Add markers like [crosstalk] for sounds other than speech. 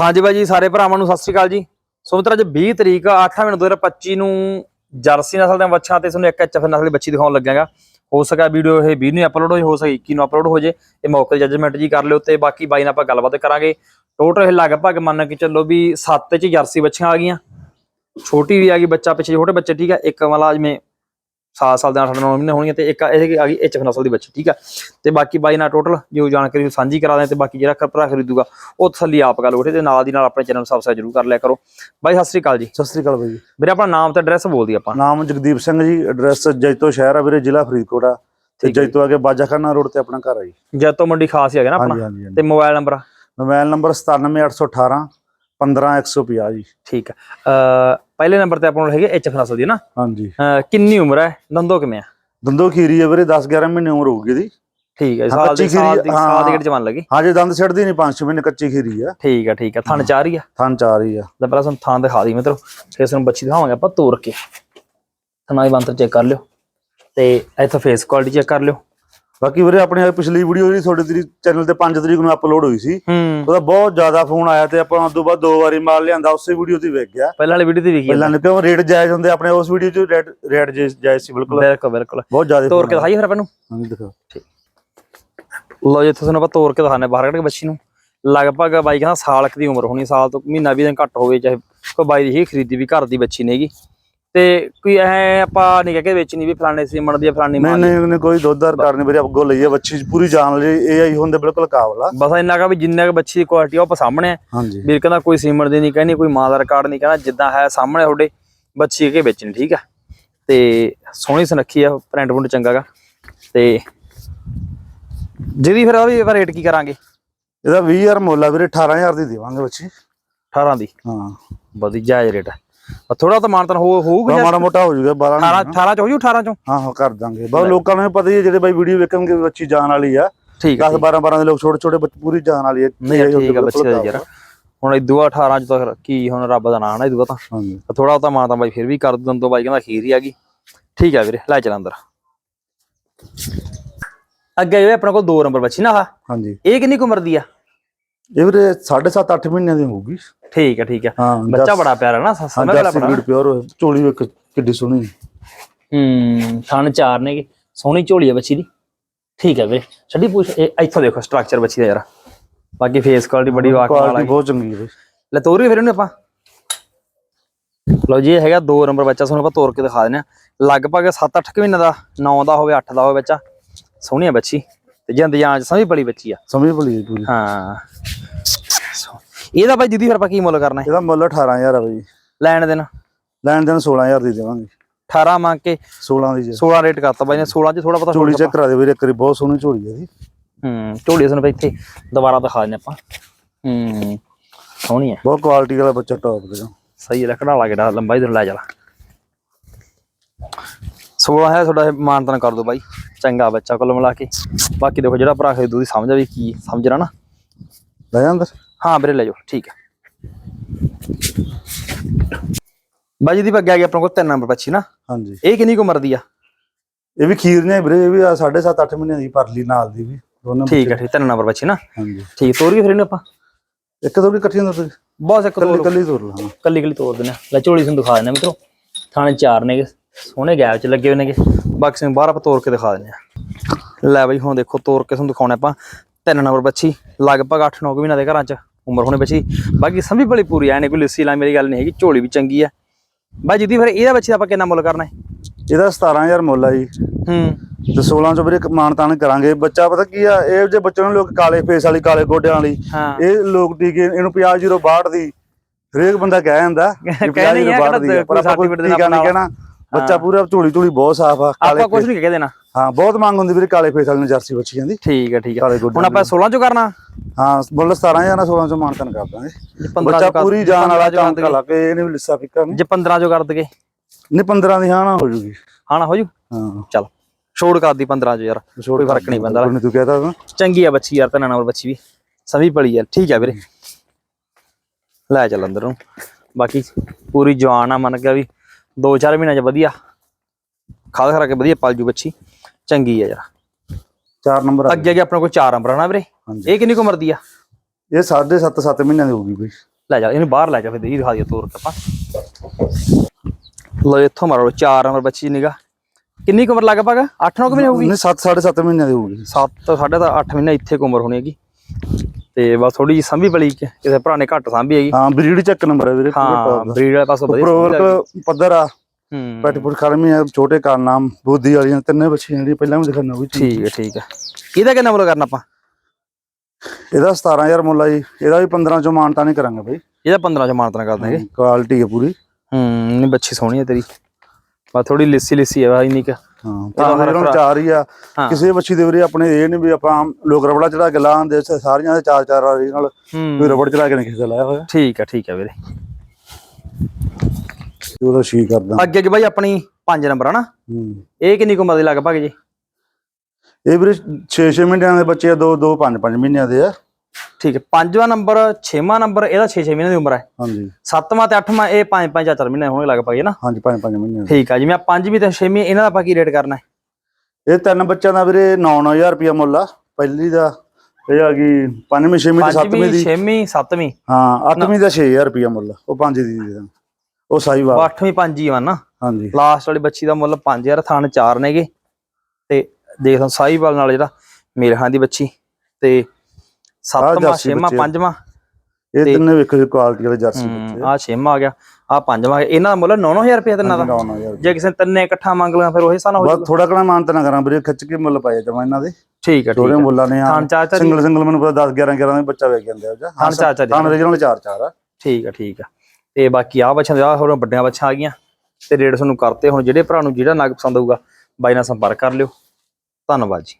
ਹਾਂਜੀ ਬਾਈ ਜੀ, ਸਾਰੇ ਭਰਾਵਾਂ ਨੂੰ ਸਤਿ ਸ੍ਰੀ ਅਕਾਲ ਜੀ। ਸੋ ਮਿੱਤਰੋ, ਅੱਜ 20 ਤਰੀਕ 8 ਮਿੰਟ 2025 ਨੂੰ ਜਰਸੀ ਨਸਲ ਦੇ ਬੱਚਾ ਤੇ ਤੁਹਾਨੂੰ ਇੱਕ ਐਚਐਫ ਨਸਲ ਦੀ ਬੱਚੀ ਦਿਖਾਉਣ ਲੱਗਿਆਗਾ। ਹੋ ਸਕਿਆ ਵੀਡੀਓ ਇਹ 20 ਨੂੰ ਅਪਲੋਡ ਹੋ ਸਕੇ 21 ਨੂੰ ਅਪਲੋਡ ਹੋ ਜੇ। ਇਹ ਮੌਕੇ ਜੱਜਮੈਂਟ ਜੀ ਕਰ ਲਿਓ ਤੇ ਬਾਕੀ ਬਾਈ ਨਾਲ ਆਪਾਂ ਗੱਲਬਾਤ ਕਰਾਂਗੇ। ਟੋਟਲ ਇਹ ਲਗਭਗ ਮੰਨ ਕੇ ਚੱਲੋ ਵੀ 7 ਚ ਜਰਸੀ ਬੱਚੀਆਂ ਆ ਗਈਆਂ। ਛੋਟੀ ਵੀ ਆ ਗਈ, ਬੱਚਾ ਪਿੱਛੇ ਛੋਟੇ ਬੱਚੇ, ਠੀਕ ਆ? ਇੱਕ ਵਾਲਾ ਜਿਵੇਂ ਸਾਲ ਸਾਲ ਦੇ 8 9 ਮਹੀਨੇ ਹੋਣਗੀਆਂ ਤੇ ਇੱਕ ਇਹ ਆ ਗਈ ਐਚਐਫ ਨਸਲ ਦੀ ਬੱਚੀ ਠੀਕ ਆ? ਤੇ ਬਾਕੀ ਬਾਈ ਨਾਲ ਟੋਟਲ ਜੋ ਜਾਣਕਾਰੀ ਸਾਂਝੀ ਕਰਾ ਦਿਆਂ ਤੇ ਬਾਕੀ ਜਿਹੜਾ ਖਪਰਾ ਖਰੀਦੂਗਾ ਉਹ ਤਸੱਲੀ ਆਪ ਕਰ ਲਓ ਤੇ ਨਾਲ ਦੀ ਨਾਲ ਆਪਣੇ ਚੈਨਲ ਨੂੰ ਸਬਸਕ੍ਰਾਈਬ ਜ਼ਰੂਰ ਕਰ ਲਿਆ ਕਰੋ। ਬਾਈ ਸਤਿ ਸ੍ਰੀ ਅਕਾਲ ਜੀ। ਸਤਿ ਸ੍ਰੀ ਅਕਾਲ ਬਾਈ ਵੀਰੇ ਆਪਣਾ ਨਾਮ ਤੇ ਐਡਰੈਸ ਬੋਲ ਦੀ ਆਪਾਂ। ਨਾਮ ਜਗਦੀਪ ਸਿੰਘ ਜੀ ਐਡਰੈਸ ਜੈਤੋ ਸ਼ਹਿਰ ਆ ਵੀਰੇ ਜ਼ਿਲ੍ਹਾ ਫਰੀਦਕੋਟ ਆ। ਤੇ ਜੈਤੋ ਅੱਗੇ ਬਾਜਾਖਾਨਾ ਰੋਡ ਤੇ ਆਪਣਾ ਘਰ ਆ ਜੀ। ਜੈਤੋ ਮੰਡੀ ਖਾਸ ਹੀ ਹੈਗਾ ਨਾ ਆਪਣਾ। ਤੇ ਮੋਬਾਈਲ ਨੰਬਰ ਮੋਬਾਈਲ ਨੰਬਰ 97818 15150 ਜੀ। ਠੀਕ ਹੈ ਅ ਪਹਿਲੇ ਨੰਬਰ ਤੇ ਆਪਾਂ ਨੂੰ ਹੈਗੇ ਐਚਐਫ ਨਸਲ ਦੀ ਨਾ। ਹਾਂਜੀ। ਕਿੰਨੀ ਉਮਰ ਹੈ? ਦੰਦੋ ਕਿਵੇਂ ਆ? ਦੰਦੋ ਖੀਰੀ ਆ ਵੀਰੇ 10 11 ਮਹੀਨੇ ਉਮਰ ਹੋਊਗੀ ਇਹਦੀ। ਠੀਕ ਹੈ ਹਾਂ, ਸਾਲ ਦੀ ਕੱਚੀ ਸਾਲ ਖੀਰੀ, ਦੀ ਸਾਲ ਦੀ ਹਾਂ। ਕਿਹੜੀ ਜਵਾਨ ਲੱਗੀ? ਹਾਂ ਜੇ ਦੰਦ ਛੱਡਦੀ ਨਹੀਂ 5 ਮਹੀਨੇ ਕੱਚੀ ਖੀਰੀ ਆ। ਠੀਕ ਹੈ ਠੀਕ ਹੈ ਥਣ ਚਾਰ ਹੀ ਆ? ਥਣ ਚਾਰ ਹੀ ਆ। ਤਾਂ ਪਹਿਲਾਂ ਤੁਹਾਨੂੰ ਥਾਂ ਦਿਖਾ ਦੀ ਮਿੱਤਰੋ। ਫਿਰ ਤੁਹਾਨੂੰ ਬੱਚੀ ਦਿਖਾਵਾਂਗੇ ਆਪਾਂ ਤੋੜ ਕੇ। ਥਣਾ ਦੀ ਬੰਤਰ ਚੈੱਕ ਕਰ ਲਿਓ। ਤੇ ਇੱਥੇ ਫੇਸ ਕੁਆਲਿਟੀ ਚੈੱਕ ਕਰ ਲਿਓ। ਬਾਕੀ ਵੀਰੇ ਆਪਣੇ ਪਿਛਲੀ ਵੀਡੀਓ ਜਿਹੜੀ ਤੁਹਾਡੇ ਤੇਰੀ ਚੈਨਲ ਤੇ 5 ਤਰੀਕ ਨੂੰ ਅਪਲੋਡ ਹੋਈ ਸੀ ਉਹਦਾ ਬਹੁਤ ਜ਼ਿਆਦਾ ਫੋਨ ਆਇਆ ਤੇ ਆਪਾਂ ਉਦੋਂ ਬਾਅਦ ਦੋ ਵਾਰੀ ਮਾਲ ਲਿਆਂਦਾ ਉਸੇ ਵੀਡੀਓ ਤੇ ਵੇਖ ਗਿਆ। ਪਹਿਲਾਂ ਵਾਲੀ ਵੀਡੀਓ ਤੇ ਵਿਖੀ ਪਹਿਲਾਂ ਨੇ ਕਿਉਂ ਰੇਟ ਜਾਇਜ਼ ਹੁੰਦੇ ਆਪਣੇ ਉਸ ਵੀਡੀਓ 'ਚ ਰੇਟ ਰੇਟ ਜਾਇਜ਼ ਸੀ ਬਿਲਕੁਲ। ਬਿਲਕੁਲ ਬਿਲਕੁਲ। ਬਹੁਤ ਜ਼ਿਆਦਾ ਤੋੜ ਕੇ ਦਿਖਾਈਏ ਫਿਰ ਆਪਾਂ ਨੂੰ? ਹਾਂਜੀ ਦਿਖਾਓ। ਲੋ ਜੇ ਤੁਹਾਨੂੰ ਆਪਾਂ ਤੋੜ ਕੇ ਦਿਖਾਣੇ ਬਾਹਰ ਕੱਢ ਕੇ ਬੱਚੀ ਨੂੰ। ਲਗਭਗ ਬਾਈ ਕਹਿੰਦਾ ਸਾਲ ਕੁ ਦੀ ਉਮਰ ਹੋਣੀ ਸਾਲ ਤੋਂ ਮਹੀਨਾ ਵੀ ਦਿਨ ਘੱਟ ਹੋਵੇ ਚਾਹੇ ਕੋਈ ਬਾਈ ਦੀ ਹੀ ਖਰੀਦੀ ਵੀ ਘਰ ਦੀ ਬੱਚੀ ਨੇਗੀ ਤੇ ਕੋਈ ਐ ਆਪਾਂ ਨਹੀਂ ਕਹਿ ਕੇ ਵੇਚਣੀ ਵੀ ਫਲਾਣੇ ਸੀਮਣ ਦੀ ਆ, ਫਲਾਣੀ ਨਹੀਂ ਨਹੀਂ ਉਹਨੇ ਕੋਈ ਦੁੱਧਦਾਰ ਕਰਨੀ ਵੀਰੇ ਅੱਗੋਂ ਲਈ ਬੱਚੀ ਪੂਰੀ ਜਾਨ ਲਈ ਇਹ ਆਈ ਹੁੰਦੇ ਬਿਲਕੁਲ ਕਾਬਲਾ। ਬਸ ਇੰਨਾ ਕਾ ਵੀ ਜਿੰਨਾ ਕੁ ਬੱਚੀ ਦੀ ਕੁਆਲਿਟੀ ਉਹ ਸਾਹਮਣੇ ਆ। ਵੀਰ ਕਹਿੰਦਾ ਕੋਈ ਸੀਮਣ ਦੀ ਨਹੀਂ ਕਹਿਣੀ ਕੋਈ ਮਾਂ ਦਾ ਰਿਕਾਰਡ ਨਹੀਂ ਕਹਿੰਦਾ ਜਿੱਦਾਂ ਹੈ ਸਾਹਮਣੇ ਤੁਹਾਡੇ ਬੱਚੀ ਕੇ ਵੇਚਣੀ ਠੀਕ ਆ। ਤੇ ਸੋਹਣੀ ਸੁਨੱਖੀ ਆ ਪ੍ਰਿੰਟ ਪੁੰਟ ਚੰਗਾਗਾ ਤੇ ਜਿਹਦੀ ਫਿਰ ਉਹਦੀ ਆਪਾਂ ਰੇਟ ਕੀ ਕਰਾਂਗੇ? ਇਹਦਾ 20000 ਮੁੱਲ ਆ ਵੀਰੇ 18000 ਦੀ ਦੇਵਾਂਗੇ ਬੱਚੀ 18 ਦੀ? ਹਾਂ। ਵਧੀਆ ਜਾਇਜ਼ ਰੇਟ ਹੈ ਥੋੜਾ ਤਾਂ ਮਾਨਤਨ ਹੋ ਹੋਊਗਾ ਮਾੜਾ ਮੋਟਾ ਹੋ ਜਾਊਗਾ 12 18 18 ਚ ਹੋ ਜੂ 18 ਚੋਂ? ਹਾਂ ਹਾਂ ਕਰ ਦਾਂਗੇ। ਬਹੁਤ ਲੋਕਾਂ ਨੂੰ ਪਤਾ ਹੀ ਹੈ ਜਿਹੜੇ ਬਾਈ ਵੀਡੀਓ ਵੇਖਣਗੇ ਬੱਚੀ ਜਾਨ ਵਾਲੀ ਆ। ਠੀਕ ਹੈ 10 12 12 ਦੇ ਲੋਕ ਛੋਟੇ ਛੋਟੇ ਬੱਚੇ ਪੂਰੀ ਜਾਨ ਵਾਲੀ ਹੈ ਠੀਕ ਆ ਬਿਲਕੁਲ ਬੱਚੇ ਯਾਰ। ਹੁਣ ਇਦੂ 18 ਚ ਤਾਂ ਫਿਰ ਕੀ ਹੁਣ ਰੱਬ ਦਾ ਨਾਮ ਹੈ ਇਦੂ ਤਾਂ। ਥੋੜਾ ਤਾਂ ਮਾਨਤਾ ਬਾਈ ਫਿਰ ਵੀ ਕਰ ਦੂੰ ਤੋਂ ਬਾਈ ਕਹਿੰਦਾ ਖੀਰ ਹੀ ਆ ਗਈ। ਠੀਕ ਹੈ ਵੀਰੇ ਲੈ ਚੱਲ ਅੰਦਰ। ਅੱਗੇ ਜੋ ਆਪਣੇ ਕੋਲ ਦੋ ਨੰਬਰ ਬੱਚੀ ਨਾ ਆਹ। ਹਾਂਜੀ। ਇਹ ਕਿੰਨੀ ਕੁ ਉਮਰ ਦੀ ਆ? ਇਹ ਵੀਰੇ 7.5 8 ਮਹੀਨਿਆਂ ਦੀ ਹੋਊਗੀ। ਠੀਕ ਹੈ ਠੀਕ ਹੈ। ਹਾਂ ਬੱਚਾ ਬੜਾ ਪਿਆਰਾ ਨਾ ਸ- ਸਮਝ ਵਾਲਾ ਬੜਾ ਬੀਡ ਪਿਓਰ ਝੋਲੀ ਵੇਖ ਕਿੱਡੀ ਸੋਹਣੀ ਹੂੰ। ਥਣ ਚਾਰ ਨੇ। ਸੋਹਣੀ ਝੋਲੀ ਹੈ ਬੱਚੀ ਦੀ। ਠੀਕ ਹੈ ਵੀਰੇ ਛੱਡੀ ਪੁੱਛ ਇੱਥੋਂ ਦੇਖੋ ਸਟਰਕਚਰ ਬੱਚੀ ਦਾ ਯਾਰ। ਬਾਕੀ ਫੇਸ ਕੁਆਲਿਟੀ ਬੜੀ ਵਾਕ ਵਾਲਾ ਬਹੁਤ ਚੰਗੀ ਹੈ। ਲੈ ਤੋਰੀ ਫਿਰ ਇਹਨੂੰ ਆਪਾਂ। ਲਓ ਜੀ ਇਹ ਹੈਗਾ 2 ਨੰਬਰ ਬੱਚਾ ਤੁਹਾਨੂੰ ਆਪਾਂ ਤੋਰ ਕੇ ਦਿਖਾ ਦਿੰਦੇ ਆ ਲਗਭਗ 7-8 ਮਹੀਨੇ ਦਾ 9 ਦਾ ਹੋਵੇ 8 ਦਾ ਹੋਵੇ ਬੱਚਾ। ਸੋਹਣੀ ਆ ਬੱਚੀ। ਤੇ ਜਿੰਦ ਜਾਂ ਸਮਝ ਬੜੀ ਬੱਚੀ ਆ। ਸਮਝ ਹੈ ਪੂਰੀ। ਹਾਂ। ਇਹਦਾ ਬਾਈ ਦੀਦੀ ਫਿਰ ਆਪਾਂ ਕੀ ਮੁੱਲ ਕਰਨਾ ਹੈ? ਇਹਦਾ ਮੁੱਲ 18000 ਆ ਬਈ। ਲੈਣ ਦੇਣ? ਲੈਣ ਦੇਣ 16000 ਦੀ ਦੇਵਾਂਗੇ। 18 ਮੰਗ ਕੇ 16 ਦੀ ਜੇ। 16 ਰੇਟ ਕਰਤਾ ਬਾਈ ਨੇ। 16 ਚ ਥੋੜਾ ਪਤਾ ਝੋਲੀ ਚੈੱਕ ਕਰਾ ਦੇ ਵੀਰੇ ਇੱਕ ਵਾਰੀ ਬਹੁਤ ਸੋਹਣੀ ਝੋਲੀ ਹੈ ਇਹਦੀ। ਹੂੰ ਝੋਲੀ ਸਾਨੂੰ ਇੱਥੇ ਦੁਬਾਰਾ ਦਿਖਾ ਦਿੰਦੇ ਆਪਾਂ। ਹੂੰ ਸੋਹਣੀ ਹੈ ਬਹੁਤ ਕੁਆਲਿਟੀ ਵਾਲਾ ਬੱਚਾ ਟੌਪ ਦਾ ਸਹੀ ਹੈ ਲੱਕੜਾ ਲਾ ਕੇ ਡਾ ਲੰਬਾਈ ਤੇ ਲੈ ਜਾ 16 ਹੈ ਤੁਹਾਡਾ ਇਹ ਮਾਨਤਨ ਕਰ ਦੋ ਬਾਈ। ਚੰਗਾ ਬੱਚਾ ਕੁੱਲ ਮਿਲਾ ਕੇ। ਬਾਕੀ ਦੇਖੋ ਜਿਹੜਾ ਭਰਾ ਖਰੀਦੂ ਦੀ ਸਮਝ ਆ ਵੀ ਕੀ ਸਮਝਣਾ ਨਾ। ਲੈ ਜਾ ਅੰਦਰ। ਹਾਂ ਵੀਰੇ ਲੈ ਜਾਓ ਠੀਕ ਹੈ ਬਾਜੀ ਦੀ ਅੱਗੇ ਆ ਆਪਣੇ ਕੋਲ ਤਿੰਨ ਨੰਬਰ ਬੱਚੀ ਨਾ। ਹਾਂਜੀ। ਇਹ ਕਿੰਨੀ ਕੁ ਉਮਰ ਦੀ ਆ? ਇਹ ਵੀ ਖੀਰ ਨੇ ਵੀਰੇ ਇਹ ਵੀ 7.5 8 ਮਹੀਨਿਆਂ ਦੀ ਪਰਲੀ ਨਾਲ ਦੀ ਵੀ। ਦੋਨੋਂ ਠੀਕ ਹੈ ਠੀਕ ਤਿੰਨ ਨੰਬਰ ਬੱਚੀ ਨਾ। ਹਾਂਜੀ। ਠੀਕ ਤੋਰੀਏ ਫਿਰ ਇਹਨੂੰ ਆਪਾਂ। ਇੱਕ ਥੋੜੀ ਇਕੱਠੀਆਂ ਦਾ ਬਹੁਤ ਇੱਕ ਕੱਲੀ ਤੋਰ ਕੱਲੀ ਤੋਰ ਲਾ ਕੱਲੀ ਕੱਲੀ ਤੋੜ ਦਿੰਦੇ ਲੈ ਝੋਲੀ ਤੁਹਾਨੂੰ ਦਿਖਾ ਦਿੰਦੇ ਮਿੱਤਰੋ। ਥਾਣੇ ਚਾਰ ਨੇਗੇ ਸੋਹਣੇ ਗੈਪ ਚ ਲੱਗੇ ਹੋਏ ਨੇਗੇ। ਬਾਕੀ ਬਾਹਰ ਆਪਾਂ ਤੋੜ ਕੇ ਦਿਖਾ ਦਿੰਦੇ ਆ ਲੈ ਬਈ ਹੁਣ ਦੇਖੋ ਤੋੜ ਕੇ ਤੁਹਾਨੂੰ ਦਿਖਾਉਣਾ ਆਪਾਂ। ਤਿੰਨ ਨੰਬਰ ਬੱਚੀ ਲਗਭਗ 8-9 ਮਹੀਨਿਆਂ ਦੇ ਘਰਾਂ ਚ ਉਮਰ ਹੋਣੇ ਬੱਚੀ। ਬਾਕੀ ਸੰਭੀ ਬੜੀ ਪੂਰੀ ਐ ਨੇ ਕੋਈ ਲਿੱਸੀ ਲਾ ਮੇਰੀ ਗੱਲ ਨਹੀਂ ਹੈਗੀ ਝੋਲੀ ਵੀ ਚੰਗੀ ਆ। ਬਾਈ ਜਿੱਦੀ ਫਿਰ ਇਹਦਾ ਬੱਚੀ ਦਾ ਆਪਾਂ ਕਿੰਨਾ ਮੁੱਲ ਕਰਨਾ ਹੈ? ਇਹਦਾ 17000 ਮੁੱਲ ਆ ਜੀ। ਹੂੰ। ਤੇ 16 ਚੋਂ ਵੀਰੇ ਮਾਨਤਾਨ ਕਰਾਂਗੇ। ਬੱਚਾ ਪਤਾ ਕੀ ਆ ਇਹ ਜੇ ਬੱਚੇ ਨੂੰ ਲੋਕ ਕਾਲੇ ਫੇਸ ਵਾਲੀ ਕਾਲੇ ਗੋਡਿਆਂ ਵਾਲੀ ਇਹ ਲੋਕ ਟੀਕੇ ਇਹਨੂੰ 5062 ਦੀ ਹਰੇਕ ਬੰਦਾ ਕਹਿ ਜਾਂਦਾ [laughs] ਵੀ ਕਹਿੰਦੇ ਹੀ ਆ 5062 ਦੀ ਆ, ਪਰ ਆਪਾਂ ਕੋਈ ਟੀਕਾ ਨਹੀਂ ਕਹਿਣਾ। ਬੱਚਾ ਪੂਰਾ ਝੋਲੀ ਝੋਲੀ ਬਹੁਤ ਸਾਫ਼ ਆ ਕਾਲੇ ਆਪਾਂ ਕੁਝ ਨਹੀਂ ਕਹਿ ਦੇਣਾ। ਹਾਂ ਬਹੁਤ ਮੰਗ ਹੁੰਦੀ ਵੀਰੇ ਕਾਲੇ ਫੇਸ ਵਾਲੀ ਨੂੰ ਜਰਸੀ ਬੱਚੀਆਂ ਦੀ ਠੀਕ ਹੈ ਠੀਕ ਗੋਡਿਆਂ ਹੁਣ ਆਪਾਂ 16 ਚੋਂ ਕਰਨਾ। ਹਾਂ ਮੁੱਲ 17000 ਨਾਲ 16 ਚੋਂ ਮਾਨਤਾਨ ਕਰ ਦਾਂਗੇ। 15 ਬੱਚਾ ਪੂਰੀ ਜਾਨ ਵਾਲਾ 15 ਚੋਂ ਚੌਂਕਾ ਲਾ ਕੇ ਇਹਨੇ ਵੀ ਲਿੱਸਾ ਫਿੱਕਾ ਨਹੀਂ। ਜੇ 15 ਚੋਂ ਕਰ ਦਗੇ ਨਹੀਂ 15 ਦੀ ਹਾਂ ਨਾ ਹੋ ਜੂਗੀ। ਹਾਂ ਨਾ ਹੋ ਜੂ? ਹਾਂ। ਚਲ ਛੋੜ ਕਰਦੀ 15 ਚ ਯਾਰ ਕੋਈ ਫ਼ਰਕ ਨਹੀਂ ਪੈਂਦਾ। ਤੂੰ ਕਹਤਾ ਨਾ। ਚੰਗੀ ਆ ਬੱਚੀ ਯਾਰ ਤਿੰਨ ਨੰਬਰ ਬੱਚੀ ਵੀ। ਸਭੀ ਪਲੀ ਆ ਠੀਕ ਆ ਵੀਰੇ। ਲੈ ਚੱਲ ਅੰਦਰ। ਨੂੰ ਬਾਕੀ ਪੂਰੀ ਜਵਾਨ ਆ ਮੰਨ ਗਿਆ ਵੀ 2-4 ਮਹੀਨਿਆਂ ਚ ਵਧੀਆ। ਖਾਦ ਖਰਾ ਕੇ ਵਧੀਆ ਪਲ ਜੂ ਬੱਚੀ। ਚੰਗੀ ਆ ਯਾਰ। 4 ਨੰਬਰ ਅੱਗੇ ਅੱਗੇ ਆਪਣੇ ਕੋਲ 4 ਨੰਬਰ ਆ ਨਾ ਵੀਰੇ। ਇਹ ਕਿੰਨੀ ਕੁ ਉਮਰ ਦੀ ਆ? ਇਹ 7.5 7 ਮਹੀਨਿਆਂ ਦੀ ਹੋਊਗੀ ਬਈ ਲੈ ਜਾ ਇਹਨੂੰ ਬਾਹਰ ਲੈ ਜਾ ਫਿਰ ਦੇ ਦਿਖਾ ਦਿਓ ਤੋਰ ਕੇ ਆਪਾਂ। ਲੋ ਇੱਥੋਂ ਮਾਰੋ 4 ਨੰਬਰ ਬੱਚੀ ਨਿਗਾ। ਕਿੰਨੀ ਕੁ ਉਮਰ ਲਗਭਗ? 8-9 ਮਹੀਨੇ ਹੋਊਗੀ ਨਹੀਂ 7 7.5 ਮਹੀਨਿਆਂ ਦੀ ਹੋਊਗੀ। 7 ਸਾਢੇ ਤਾਂ 8 ਮਹੀਨੇ ਇੱਥੇ ਉਮਰ ਹੋਣੀ ਹੈਗੀ। ਤੇ ਬਸ ਥੋੜੀ ਜੀ ਸੰਭੀ ਬਲੀ ਕਿ ਕਿਸੇ ਭਰਾ ਨੇ ਘੱਟ ਸੰਭੀ ਹੈਗੀ। ਹਾਂ ਬਰੀਡ ਚੱਕ ਨੰਬਰ ਹੈ ਵੀਰੇ ਹਾਂ ਬਰੀਡ ਵਾਲੇ ਪਾਸੋਂ ਵਧੀਆ। ਪ੍ਰੋਵਰਕ ਪੱਧਰ ਆ ਹੂੰ। ਪੈਟ ਪੁੱਟ ਖੜਮੀ ਆ ਛੋਟੇ ਕਾਰ ਨਾਮ ਬੋਦੀ ਵਾਲੀਆਂ ਤਿੰਨੇ ਬੱਚੀਆਂ ਜਿਹੜੀਆਂ ਪਹਿਲਾਂ ਵੀ ਦਿਖਾਣਾ ਵੀ ਠੀਕ ਹੈ ਠੀਕ ਹੈ। ਇਹਦਾ ਕਿੰਨਾ ਮੁੱਲ ਕਰਨਾ ਆਪਾਂ? ਇਹਦਾ 17000 ਮੁੱਲ ਆ ਜੀ ਇਹਦਾ ਵੀ 15 ਚੋਂ ਮਾਨਤਾ ਨਹੀਂ ਕਰਾਂਗੇ ਬਈ। ਇਹਦਾ 15 ਚ ਮਾਨਤਨਾ ਕਰ ਦਾਂਗੇ ਕੁਆਲਿਟੀ ਹੈ ਪੂਰੀ। ਹੂੰ ਨਹੀਂ ਬੱਚੀ ਸੋਹਣੀ ਹੈ ਤੇਰੀ। ਬਸ ਥੋੜੀ ਲਿੱਸੀ ਲਿੱਸੀ ਹੈ ਬਾਈ ਨਿਕ ਹਾਂ ਤਾਂ ਮੇਰੇ ਕੋਲ ਚਾਰ ਹੀ ਆ। ਕਿਸੇ ਬੱਚੀ ਦੇ ਵੀਰੇ ਆਪਣੇ ਇਹ ਨਹੀਂ ਵੀ ਆਪਾਂ ਲੋਕ ਰਬੜਾ ਚੜਾ ਕੇ ਲਾਉਂਦੇ ਸਾਰੀਆਂ ਦੇ ਚਾਰ ਚਾਰ ਵਾਲੀ ਨਾਲ ਕੋਈ ਰਬੜ ਚੜਾ ਕੇ ਨਹੀਂ ਕਿਸੇ ਦਾ ਲਾਇਆ ਹੋਇਆ। ਠੀਕ ਹੈ ਠੀਕ ਹੈ ਵੀਰੇ। ਉਹਦਾ ਸ਼ੀ ਕਰਦਾ। ਅੱਗੇ ਜੀ ਬਾਈ ਆਪਣੀ 5 ਨੰਬਰ ਆ ਨਾ? ਹੂੰ। ਇਹ ਕਿੰਨੀ ਕੁ ਉਮਰ ਦੇ ਲਗਭਗ ਜੀ? ਇਹ ਵੀਰੇ 6-6 ਮਹੀਨਿਆਂ ਦੇ ਬੱਚੇ ਆ ਦੋ ਦੋ 5-5 ਮਹੀਨਿਆਂ ਦੇ ਆ। ਠੀਕ ਹੈ ਪੰਜਵਾਂ ਨੰਬਰ ਛੇਵਾਂ ਨੰਬਰ ਇਹਦਾ 6-6 ਮਹੀਨੇ ਦੀ ਉਮਰ ਹੈ। ਹਾਂਜੀ। ਸੱਤਵਾਂ ਤੇ ਅੱਠਵਾਂ ਇਹ 5-5 ਚਾਰ ਮਹੀਨੇ ਹੋਣਗੇ ਲਗਭਗ ਹੈ ਨਾ? ਹਾਂਜੀ 5-5 ਮਹੀਨਿਆਂ ਦੇ ਠੀਕ ਆ ਜਿਵੇਂ ਆ ਪੰਜਵੀਂ ਤੇ ਛੇਵੀਂ ਇਹਨਾਂ ਦਾ ਆਪਾਂ ਕੀ ਰੇਟ ਕਰਨਾ ਹੈ? ਇਹ ਤਿੰਨ ਬੱਚਿਆਂ ਦਾ ਵੀਰੇ 9-9000 ਰੁਪਇਆ ਮੁੱਲ ਆ। ਪਹਿਲੀ ਦਾ ਇਹ ਆ ਗਈ ਪੰਜਵੀਂ ਛੇਵੀਂ ਤੇ ਸੱਤਵੀਂ ਦੀ। ਛੇਵੀਂ ਸੱਤਵੀਂ। ਹਾਂ ਅੱਠਵੀਂ ਦਾ 6000 ਰੁਪਇਆ ਮੁੱਲ ਉਹ ਪੰਜ ਦੀ ਦੇ ਉਹ ਸਾਈਵਾਲ ਅੱਠਵੀਂ ਪੰਜ ਹੀ ਨਾ? ਹਾਂਜੀ। ਲਾਸਟ ਵਾਲੀ ਬੱਚੀ ਦਾ ਮੁੱਲ 5000 ਥਣ ਚਾਰ ਨੇਗੇ। ਤੇ ਦੇਖ ਲਓ ਸਾਈਵਾਲ ਨਾਲ ਜਿਹੜਾ ਮੇਲਹਾਂ ਦੀ ਬੱਚੀ। ਤੇ ਸੱਤਵਾਂ ਜਰਸੀ ਛੇਵਾਂ ਬੱਚੇ ਆ। ਪੰਜਵਾਂ। ਇਹ ਤਿੰਨੇ ਵੇਖੋ ਜੀ ਕੁਆਲਿਟੀ ਵਾਲੇ ਜਰਸੀ ਬੱਚੇ ਆ। ਛੇਵਾਂ ਆ ਗਿਆ। ਆ ਪੰਜਵਾਂ ਆ ਗਿਆ। ਇਹਨਾਂ ਦਾ ਮੁੱਲ 9000 ਰੁਪਏ ਤਿੰਨਾਂ ਦਾ। 9000 ਜੇ ਕਿਸੇ ਨੇ ਤਿੰਨੇ ਇਕੱਠਾ ਮੰਗ ਲਿਆ ਫਿਰ ਉਹ ਨਾਲ ਹੋ ਬਸ ਜਾਊਗਾ। ਥੋੜਾ ਕਣਾ ਮਾਨਤ ਨਾ ਕਰਾਂ ਵੀਰੇ ਖਿੱਚ ਕੇ ਮੁੱਲ ਪਾਏ ਜਮਾ ਇਹਨਾਂ ਦੇ। ਠੀਕ ਹੈ ਠੀਕ ਹੈ ਮੁੱਲਾਂ ਨੇ ਆ। ਥਣ ਚਾਰ ਚਾਰ ਹੀ- ਸਿੰਗਲ ਸਿੰਗਲ ਮੈਨੂੰ ਪਤਾ 10 11 11 ਦੇ ਬੱਚਾ ਵੇਚ ਜਾਂਦੇ ਆ ਥਣ ਚਾਰ ਚਾਰ ਹੀ। ਰੀਜਨਲ ਚਾਰ ਚਾਰ ਆ। ਠੀਕ ਆ ਠੀਕ ਆ। ਤੇ ਬਾਕੀ ਆ ਬੱਚਿਆਂ ਦੇ ਆ ਹੋਰ ਵੱਡੀਆਂ ਬੱਚਾਂ ਆ ਗਈਆਂ। ਤੇ ਰੇਟ ਤੁਹਾਨੂੰ ਕਰਤੇ ਹੁਣ ਜਿਹੜੇ ਭਰਾ ਨੂੰ ਜਿਹੜਾ ਨਗ ਪਸੰਦ ਆਊਗਾ ਬਾਈ ਨਾਲ ਸੰਪਰਕ ਕਰ ਲਿਓ। ਧੰਨਵਾਦ ਜੀ।